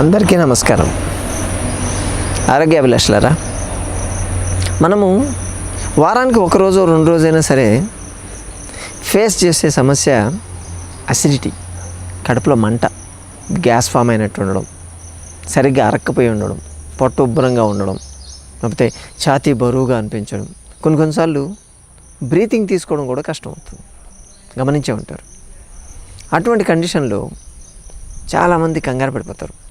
అందరికీ నమస్కారం. ఆరోగ్య అభిలాషులారా మనము వారానికి ఒకరోజు రెండు రోజైనా సరే ఫేస్ చేసే సమస్య అసిడిటీ కడుపులో మంట గ్యాస్ ఫామ్ అయినట్టు ఉండడం సరిగ్గా అరక్కపోయి ఉండడం పొట్ట ఉబ్బరంగా ఉండడం లేకపోతే ఛాతీ బరువుగా అనిపించడం కొన్ని కొన్నిసార్లు బ్రీతింగ్ తీసుకోవడం కూడా కష్టం అవుతుంది గమనించే ఉంటారు. అటువంటి కండిషన్లో చాలామంది కంగారు పడిపోతారు.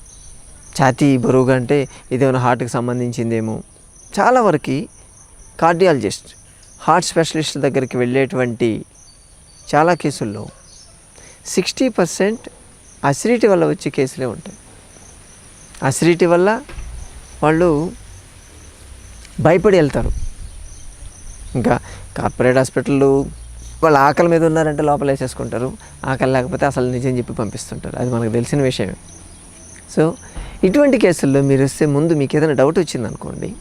ఛాతీ బరువుగా అంటే ఇదేమైనా హార్ట్కి సంబంధించిందేమో. చాలా వరకు కార్డియాలజిస్ట్ హార్ట్ స్పెషలిస్ట్ దగ్గరికి వెళ్ళేటువంటి చాలా కేసుల్లో సిక్స్టీ పర్సెంట్ అసిడిటీ వల్ల వచ్చే కేసులే ఉంటాయి. అసిడిటీ వల్ల వాళ్ళు భయపడి వెళ్తారు. ఇంకా కార్పొరేట్ హాస్పిటళ్ళు వాళ్ళు ఆకలి మీద ఉన్నారంటే లోపల వేసేసుకుంటారు. ఆకలి లేకపోతే అసలు నిజం చెప్పి పంపిస్తుంటారు. అది మనకు తెలిసిన విషయమే. సో ఇటువంటి కేసుల్లో మీరు వస్తే ముందు మీకు ఏదైనా డౌట్ వచ్చిందనుకోండి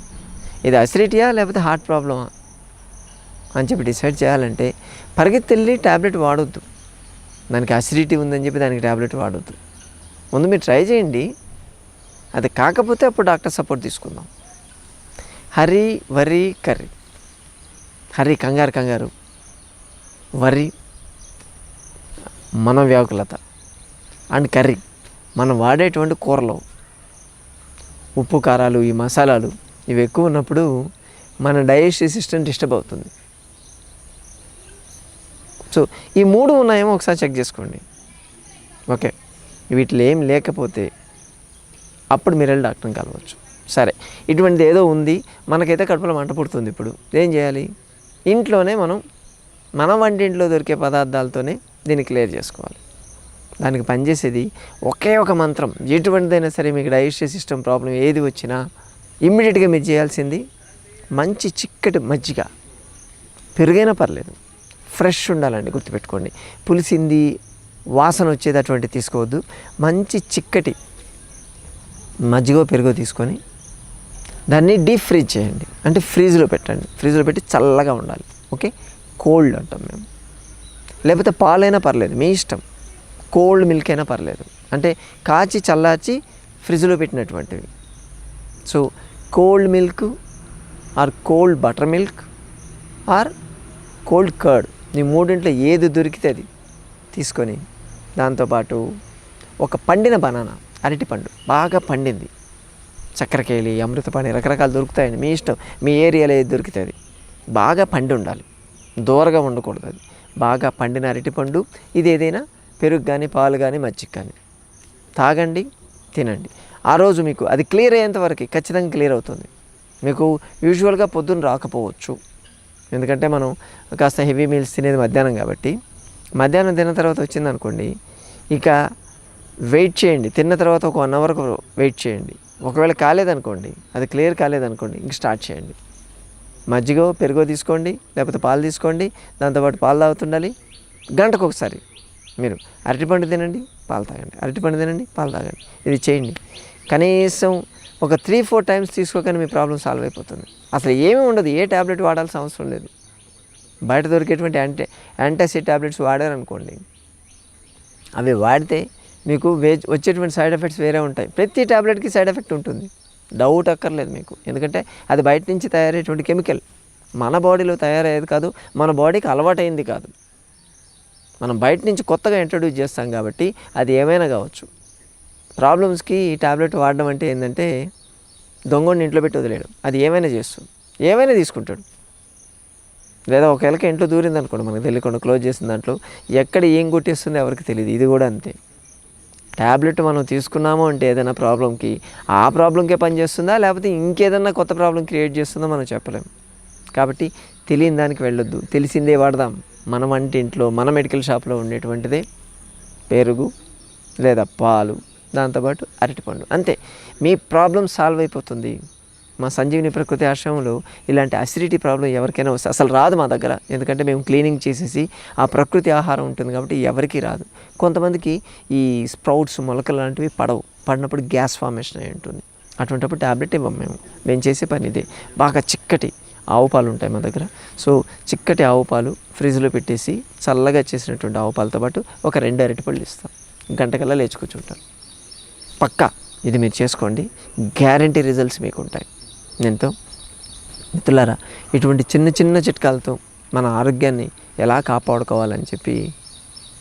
ఇది అసిడిటీయా లేకపోతే హార్ట్ ప్రాబ్లమా అని చెప్పి డిసైడ్ చేయాలంటే పరిగెత్తి ట్యాబ్లెట్ వాడొద్దు. దానికి అసిడిటీ ఉందని చెప్పి దానికి ట్యాబ్లెట్ వాడొద్దు. ముందు మీరు ట్రై చేయండి. అది కాకపోతే అప్పుడు డాక్టర్ సపోర్ట్ తీసుకుందాం. హరి వరి కర్రీ. హరి కంగారు కంగారు. వరి మన వ్యాకులత. And curry. మనం వాడేటువంటి కూరలో. ఉప్పు కారాలు ఈ మసాలాలు ఇవి ఎక్కువ ఉన్నప్పుడు మన డైజెస్టివ్ సిస్టమ్ డిస్టర్బ్ అవుతుంది. సో ఈ మూడు ఉన్నాయేమో ఒకసారి చెక్ చేసుకోండి. ఓకే. వీటిలో ఏం లేకపోతే అప్పుడు మీరు వెళ్ళి డాక్టర్ని కలవచ్చు. సరే. ఇటువంటిది ఏదో ఉంది. మనకైతే కడుపులో మంట పుడుతుంది ఇప్పుడు. ఏం చేయాలి? ఇంట్లోనే మనం మన వంటింట్లో దొరికే పదార్థాలతోనే దీన్ని క్లియర్ చేసుకోవాలి. దానికి పనిచేసేది ఒకే ఒక మంత్రం. ఎటువంటిదైనా సరే మీకు డైజెస్టివ్ సిస్టమ్ ప్రాబ్లం ఏది వచ్చినా ఇమ్మీడియట్గా మీరు చేయాల్సింది మంచి చిక్కటి మజ్జిగ. పెరుగైనా పర్లేదు. ఫ్రెష్ ఉండాలండి గుర్తుపెట్టుకోండి. పులిసింది వాసన వచ్చేది అటువంటి తీసుకోవద్దు. మంచి చిక్కటి మజ్జిగో పెరుగు తీసుకొని దాన్ని డీప్ ఫ్రీజ్ చేయండి. అంటే ఫ్రీజ్లో పెట్టండి. ఫ్రీజ్లో పెట్టి చల్లగా ఉండాలి. ఓకే? కోల్డ్ అంటాం మేము. లేకపోతే పాలైనా పర్లేదు. మీ ఇష్టం. కోల్డ్ మిల్క్ అయినా పర్లేదు. అంటే కాచి చల్లార్చి ఫ్రిడ్జ్లో పెట్టినటువంటివి. So cold milk or cold buttermilk or cold curd. ఈ మూడింట్లో ఏది దొరికితే అది తీసుకొని దాంతోపాటు ఒక పండిన బనానా అరటిపండు బాగా పండింది. చక్కెరకేళి అమృతపాణి రకరకాలు దొరుకుతాయండి మీ ఇష్టం. మీ ఏరియాలో ఏది దొరికితే అది. బాగా పండి ఉండాలి. దూరగా ఉండకూడదు అది. బాగా పండిన అరటిపండు ఇది ఏదైనా పెరుగు కానీ పాలు కానీ మజ్జిగ కానీ తాగండి తినండి. ఆ రోజు మీకు అది క్లియర్ అయ్యేంత వరకు ఖచ్చితంగా క్లియర్ అవుతుంది. మీకు యూజువల్గా పొద్దున్న రాకపోవచ్చు. ఎందుకంటే మనం కాస్త హెవీ మీల్స్ తినేది మధ్యాహ్నం కాబట్టి. మధ్యాహ్నం తిన్న తర్వాత వచ్చింది అనుకోండి ఇక వెయిట్ చేయండి. తిన్న తర్వాత ఒక వన్ అవర్ వెయిట్ చేయండి. ఒకవేళ కాలేదనుకోండి అది క్లియర్ కాలేదనుకోండి ఇంక స్టార్ట్ చేయండి. మజ్జిగో పెరుగో తీసుకోండి లేకపోతే పాలు తీసుకోండి దాంతోపాటు పాలు తాగుతుండాలి. గంటకు ఒకసారి మీరు అరటిపండు తినండి పాలు తాగండి. అరటిపండు తినండి పాలు తాగండి. ఇది చేయండి. కనీసం ఒక త్రీ ఫోర్ టైమ్స్ తీసుకోకనే మీ ప్రాబ్లం సాల్వ్ అయిపోతుంది. అసలు ఏమీ ఉండదు. ఏ ట్యాబ్లెట్ వాడాల్సిన అవసరం లేదు. బయట దొరికేటువంటి యాంటీ యాంటాసిడ్ ట్యాబ్లెట్స్ వాడారనుకోండి అవి వాడితే మీకు వేజ్ వచ్చేటువంటి సైడ్ ఎఫెక్ట్స్ వేరే ఉంటాయి. ప్రతి ట్యాబ్లెట్కి సైడ్ ఎఫెక్ట్ ఉంటుంది. డౌట్ అక్కర్లేదు మీకు. ఎందుకంటే అది బయట నుంచి తయారయ్యేటువంటి కెమికల్ మన బాడీలో తయారయ్యేది కాదు మన బాడీకి అలవాటైంది కాదు. మనం బయట నుంచి కొత్తగా ఇంట్రడ్యూస్ చేస్తాం కాబట్టి అది ఏమైనా కావచ్చు. ప్రాబ్లమ్స్కి ఈ ట్యాబ్లెట్ వాడడం అంటే ఏంటంటే దొంగని ఇంట్లో పెట్టి వదిలేయడం. అది ఏమైనా చేస్తుంది. ఏమైనా తీసుకుంటాడు. లేదా ఒకవేళకి ఇంట్లో దూరింది అనుకోండి మనకు తెలియకుండా క్లోజ్ చేసిన దాంట్లో ఎక్కడ ఏం కొట్టేస్తుందో ఎవరికి తెలియదు. ఇది కూడా అంతే. ట్యాబ్లెట్ మనం తీసుకున్నాము అంటే ఏదైనా ప్రాబ్లంకి ఆ ప్రాబ్లంకే పనిచేస్తుందా లేకపోతే ఇంకేదన్నా కొత్త ప్రాబ్లం క్రియేట్ చేస్తుందో మనం చెప్పలేం. కాబట్టి తెలియని దానికి వెళ్ళొద్దు. తెలిసిందే వాడదాం. మన వంటింట్లో మన మెడికల్ షాప్లో ఉండేటువంటిది పెరుగు లేదా పాలు దాంతోపాటు అరటిపండు అంతే. మీ ప్రాబ్లం సాల్వ్ అయిపోతుంది. మా సంజీవిని ప్రకృతి ఆశ్రమంలో ఇలాంటి అసిడిటీ ప్రాబ్లం ఎవరికైనా వస్తే అసలు రాదు మా దగ్గర. ఎందుకంటే మేము క్లీనింగ్ చేసేసి ఆ ప్రకృతి ఆహారం ఉంటుంది కాబట్టి ఎవరికీ రాదు. కొంతమందికి ఈ స్ప్రౌట్స్ మొలకలు లాంటివి పడవు. పడినప్పుడు గ్యాస్ ఫార్మేషన్ అయి ఉంటుంది. అటువంటిప్పుడు ట్యాబ్లెట్ ఇవ్వం మేము. మేము చేసే పని ఇదే. బాగా చిక్కటి ఆవు పాలు ఉంటాయి మా దగ్గర. సో చిక్కటి ఆవు పాలు ఫ్రిడ్జ్లో పెట్టేసి చల్లగా చేసినటువంటి ఆవు పాలతో పాటు ఒక రెండు అరటిపళ్ళు ఇస్తాం. గంటకల్లా లేచి కూర్చుంటారు పక్కా ఇది మీరు చేసుకోండి. గ్యారంటీ రిజల్ట్స్ మీకు ఉంటాయి. ఎంతో? మిత్రులారా ఇటువంటి చిన్న చిన్న చిట్కాలతో మన ఆరోగ్యాన్ని ఎలా కాపాడుకోవాలని చెప్పి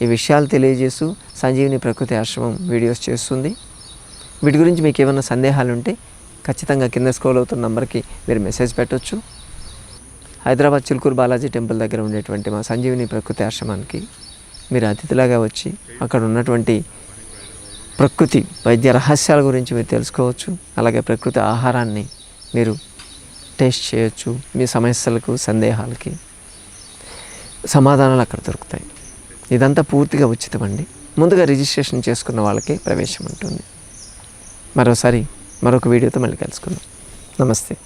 ఈ విషయాలు తెలియజేస్తూ సంజీవిని ప్రకృతి ఆశ్రమం వీడియోస్ చేస్తుంది. వీటి గురించి మీకు ఏమైనా సందేహాలు ఉంటే ఖచ్చితంగా కింద స్క్రోల్ అవుతున్న నెంబర్కి మీరు మెసేజ్ పెట్టొచ్చు. హైదరాబాద్ చిలుకూరు బాలాజీ టెంపుల్ దగ్గర ఉండేటువంటి మా సంజీవిని ప్రకృతి ఆశ్రమానికి మీరు అతిథిలాగా వచ్చి అక్కడ ఉన్నటువంటి ప్రకృతి వైద్య రహస్యాల గురించి మీరు తెలుసుకోవచ్చు అలాగే ప్రకృతి ఆహారాన్ని మీరు టేస్ట్ చేయొచ్చు మీ సమస్యలకు సందేహాలకి సమాధానాలు అక్కడ దొరుకుతాయి. ఇదంతా పూర్తిగా ఉచితమండి. ముందుగా రిజిస్ట్రేషన్ చేసుకున్న వాళ్ళకి ప్రవేశం ఉంటుంది. మరోసారి మరొక వీడియోతో మళ్ళీ కలుసుకుందాం. నమస్తే.